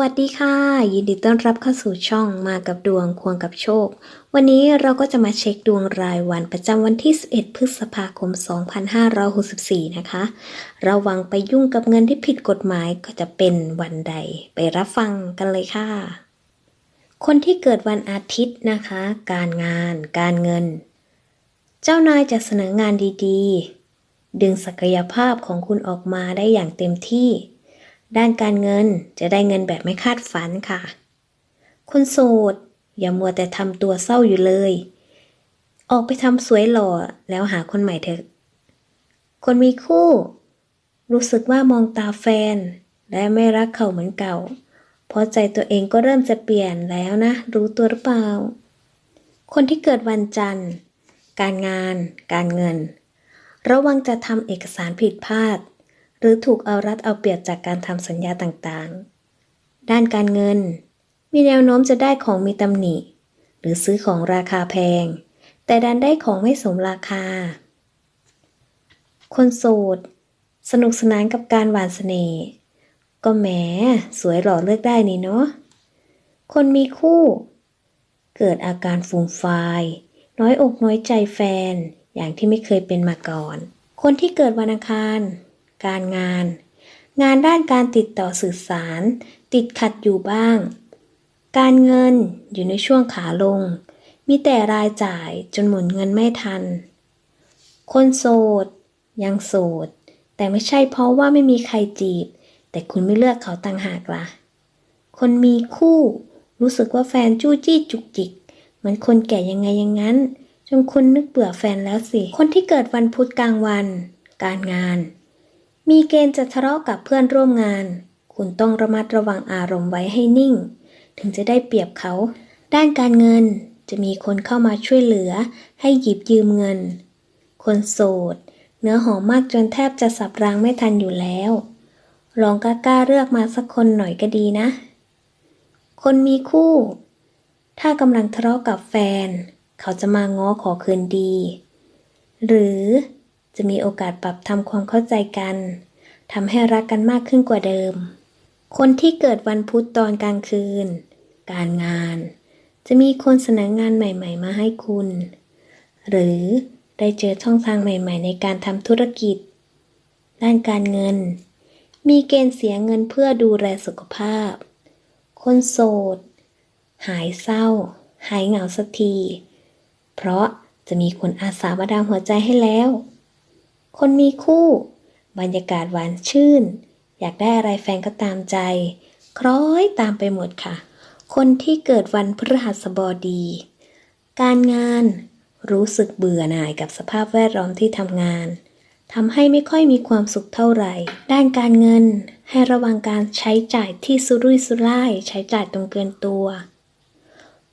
วัสดีค่ะ ยินดีต้อนรับเข้าสู่ช่องมากับดวงควงกับโชค วันนี้เราก็จะมาเช็คดวงรายวันประจำวันที่ 11 พฤษภาคม 2564 นะคะ ระวังไปยุ่งกับเงินที่ผิดกฎหมายก็จะเป็นวันใด ไปรับฟังกันเลยค่ะ คนที่เกิดวันอาทิตย์นะคะ การงาน การเงิน เจ้านายจะเสนองานดีๆ ดึงศักยภาพของคุณออกมาได้อย่างเต็มที่ ด้านการเงินจะได้เงินแบบไม่คาดฝันค่ะ คนโสด อย่ามัวแต่ทำตัวเศร้าอยู่เลย ออกไปทำสวยหล่อแล้วหาคนใหม่เถอะ คนมีคู่ รู้สึกว่ามองตาแฟน และไม่รักเขาเหมือนเก่า เพราะใจตัวเองก็เริ่มจะเปลี่ยนแล้วนะ รู้ตัวหรือเปล่า คนที่เกิดวันจันทร์ การงาน การเงิน ระวังจะทำเอกสารผิดพลาด หรือถูกเอารัดเอาเปรียบจากการทำสัญญาต่างๆ ด้านการเงิน มีแนวโน้มจะได้ของมีตำหนิ หรือซื้อของราคาแพง แต่ดันได้ของไม่สมราคา คนโสด สนุกสนานกับการหวานเสน่ห์ ก็แหมสวยหล่อเลือกได้นี่เนาะ คนมีคู่ เกิดอาการฟูมฟาย น้อยอกน้อยใจแฟน อย่างที่ไม่เคยเป็นมาก่อน คนที่เกิดวันอังคาร การงาน งานด้านการติดต่อสื่อสาร ติดขัดอยู่บ้าง การเงินอยู่ในช่วงขาลง มีแต่รายจ่ายจนหมุนเงินไม่ทัน คนโสด ยังโสด แต่ไม่ใช่เพราะว่าไม่มีใครจีบ แต่คุณไม่เลือกเขาต่างหากล่ะ คนมีคู่ รู้สึกว่าแฟนจู้จี้จุกจิก เหมือนคนแก่ยังไงย่างนั้นจนคุณนึกเบื่อแฟนแล้วสิ คนที่เกิดวันพุธกลางวัน การงาน มีเกณฑ์จะทะเลาะกับเพื่อนร่วมงาน คุณต้องระมัดระวังอารมณ์ไว้ให้นิ่ง ถึงจะได้เปรียบเขา ด้านการเงินจะมีคนเข้ามาช่วยเหลือ ให้หยิบยืมเงิน คนโสด เนื้อหอมมากจนแทบจะสับรางไม่ทันอยู่แล้ว ลองกล้าๆเลือกมาสักคนหน่อยก็ดีนะ คนมีคู่ ถ้ากำลังทะเลาะกับแฟน เขาจะมาง้อขอคืนดี หรือ จะมีโอกาสปรับทำความเข้าใจกันทำให้รักกันมากขึ้นกว่าเดิม คนที่เกิดวันพุธตอนกลางคืน การงาน จะมีคนเสนองานใหม่ ๆ มาให้คุณ หรือได้เจอช่องทางใหม่ ๆ ในการทำธุรกิจ ด้านการเงิน มีเกณฑ์เสียเงินเพื่อดูแลสุขภาพ คนโสด หายเศร้า หายเหงาสักที เพราะจะมีคนอาสามาดามหัวใจให้แล้ว คนมีคู่ บรรยากาศหวานชื่น อยากได้อะไรแฟนก็ตามใจ คล้อยตามไปหมดค่ะ คนที่เกิดวันพฤหัสบดี การงานรู้สึกเบื่อหน่ายกับสภาพแวดล้อมที่ทำงานทำให้ไม่ค่อยมีความสุขเท่าไหร่ ด้านการเงินให้ระวังการใช้จ่ายที่สุรุ่ยสุร่าย ใช้จ่ายตรงเกินตัว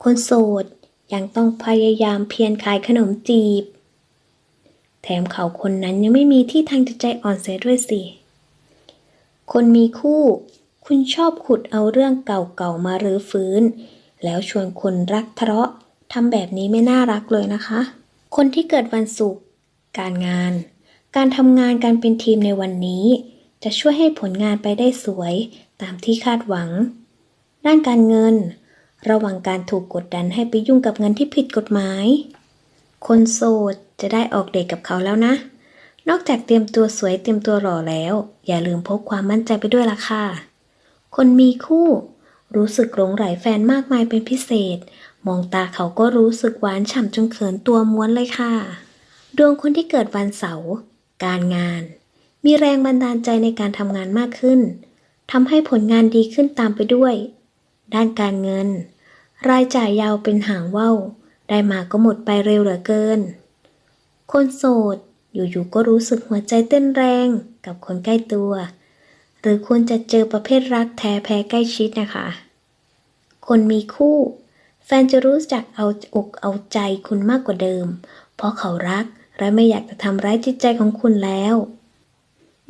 คนโสดยังต้องพยายามเพียรขายขนมจีบ แถมเขาคนนั้นยังไม่มีที่ทางจะใจอ่อนเสียด้วยสิ คนมีคู่ คุณชอบขุดเอาเรื่องเก่าๆมารื้อฟื้น แล้วชวนคนรักทะเลาะทำแบบนี้ไม่น่ารักเลยนะคะ คนที่เกิดวันศุกร์การงาน การทำงานการเป็นทีมในวันนี้ จะช่วยให้ผลงานไปได้สวยตามที่คาดหวัง ด้านการเงิน ระวังการถูกกดดันให้ไปยุ่งกับเงินที่ผิดกฎหมาย คนโสด จะได้ออกเดทกับเขาแล้วนะ นอกจากเตรียมตัวสวยเตรียมตัวหล่อแล้ว อย่าลืมพกความมั่นใจไปด้วยล่ะค่ะ คนมีคู่ รู้สึกหลงไหลแฟนมากมายเป็นพิเศษ มองตาเขาก็รู้สึกหวานฉ่ำจนเขินตัวม้วนเลยค่ะ ดวงคนที่เกิดวันเสาร์การงาน มีแรงบันดาลใจในการทำงานมากขึ้นทำให้ผลงานดีขึ้นตามไปด้วย ด้านการเงิน รายจ่ายยาวเป็นหางว่าวได้มาก็หมดไปเร็วเหลือเกิน คนโสด อยู่ๆก็รู้สึกหัวใจเต้นแรงกับคนใกล้ตัว หรือควรจะเจอประเภทรักแท้แพ้ใกล้ชิดนะคะ คนมีคู่ แฟนจะรู้จักเอาอกเอาใจคุณมากกว่าเดิม เพราะเขารักและไม่อยากจะทำร้ายจิตใจของคุณแล้ว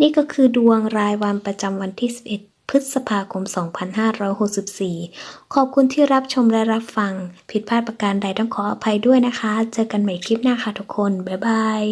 นี่ก็คือดวงรายวันประจำวันที่ 11 พฤษภาคม 2564 ขอบคุณที่รับชมและรับฟัง ผิดพลาดประการใดต้องขออภัยด้วยนะคะ เจอกันใหม่คลิปหน้าค่ะทุกคน บ๊ายบาย